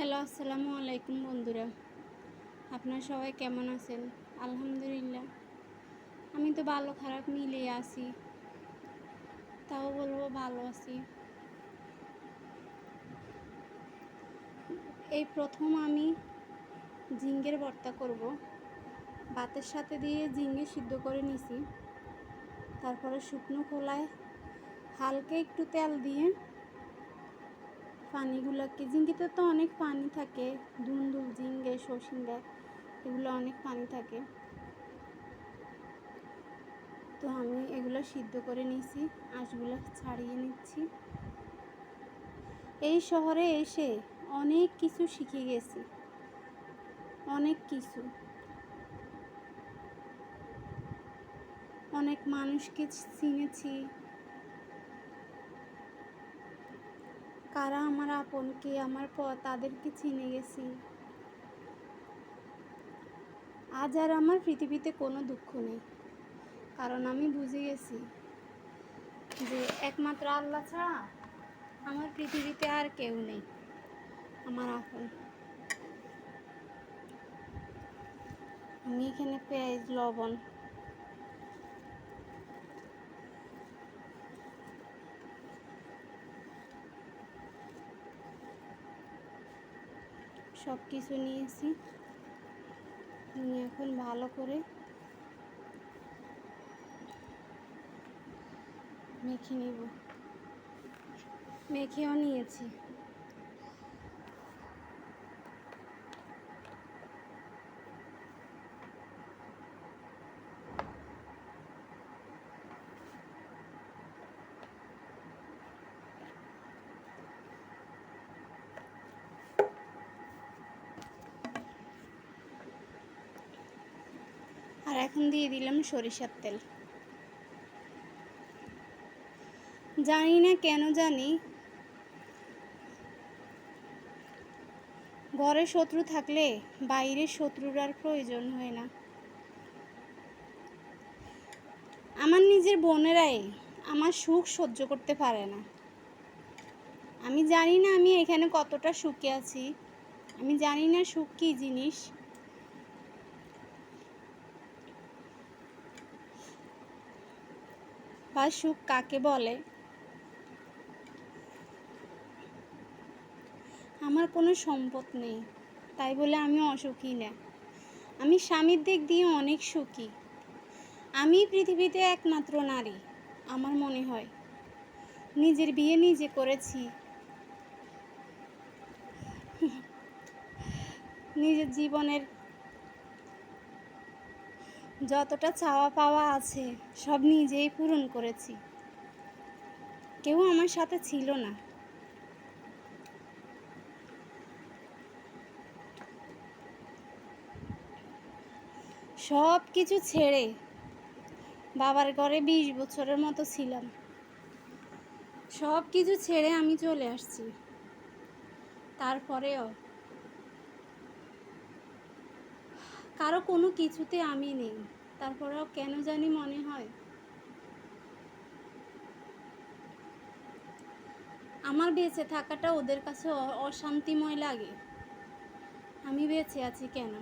Hello, আসসালামু আলাইকুম বন্ধুরা। আপনারা সবাই কেমন আছেন? আলহামদুলিল্লাহ। আমি তো ভালো, খারাপ মিলিয়ে আছি। তাও বলব ভালো আছি। এই প্রথম আমি ঝিঙ্গের ভর্তা করব। ভাতের সাথে দিয়ে ঝিঙ্গে সিদ্ধ করে নিছি। তারপরে শুকনো খোলায় হালকা একটু তেল দিয়ে পানিগুলোকে, ঝিঙ্গিতে তো অনেক পানি থাকে, ধুন্দুল জিঙ্গে শসিন্দা এগুলো অনেক পানি থাকে। তো আমি এগুলো সিদ্ধ করে নিয়েছি, আঁশগুলো ছাড়িয়ে নিচ্ছি। এই শহরে এসে অনেক কিছু শিখে গেছি, অনেক কিছু। অনেক মানুষকে চিনেছি কারা আমার আপনকে, আমার পর তাদেরকে চিনে গেছি। আজ আর আমার পৃথিবীতে কোনো দুঃখ নেই। কারণ আমি বুঝে গেছি যে একমাত্র আল্লাহ ছাড়া আমার পৃথিবীতে আর কেউ নেই, আমার আপন। আমি এখানে পেঁয়াজ, লবণ সব কিছু নিয়েছি। নিয়ে এখন ভালো করে মেখে নেব। মেখেও নিয়েছি। আর এখন দিয়ে দিলাম সরিষার তেল। জানি না কেন জানি ঘরে শত্রু থাকলে বাইরে শত্রুর আর প্রয়োজন হয় না। আমার নিজের বোনেরাই আমার সুখ সহ্য করতে পারে না। আমি জানি না আমি এখানে কতটা সুখে আছি। আমি জানি না সুখ কী জিনিস। বা সুখ কাকে বলে? আমার কোনো সম্পদ নেই, তাই বলে আমি অসুখী না। আমি স্বামীর দিক দিয়ে অনেক সুখী। আমি পৃথিবীতে একমাত্র নারী, আমার মনে হয়। নিজের বিয়ে নিজে করেছি। নিজের জীবনের যতটা চাওয়া পাওয়া আছে, সব নিজেই পূরণ করেছি। কেউ আমার সাথে ছিল না। সব কিছু ছেড়ে বাবার ঘরে বিশ বছরের মতো ছিলাম। সব কিছু ছেড়ে আমি চলে আসছি। তারপরেও কারও কোনো কিছুতে আমি নেই। তারপরেও কেন জানি মনে হয়। আমার বেঁচে থাকাটা ওদের কাছে অশান্তিময় লাগে। আমি বেঁচে আছি কেন?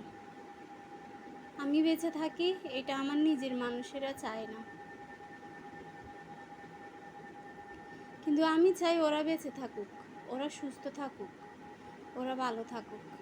আমি বেঁচে থাকি, এটা আমার নিজের মানুষেরা চায় না। কিন্তু আমি চাই ওরা বেঁচে থাকুক, ওরা সুস্থ থাকুক, ওরা ভালো থাকুক।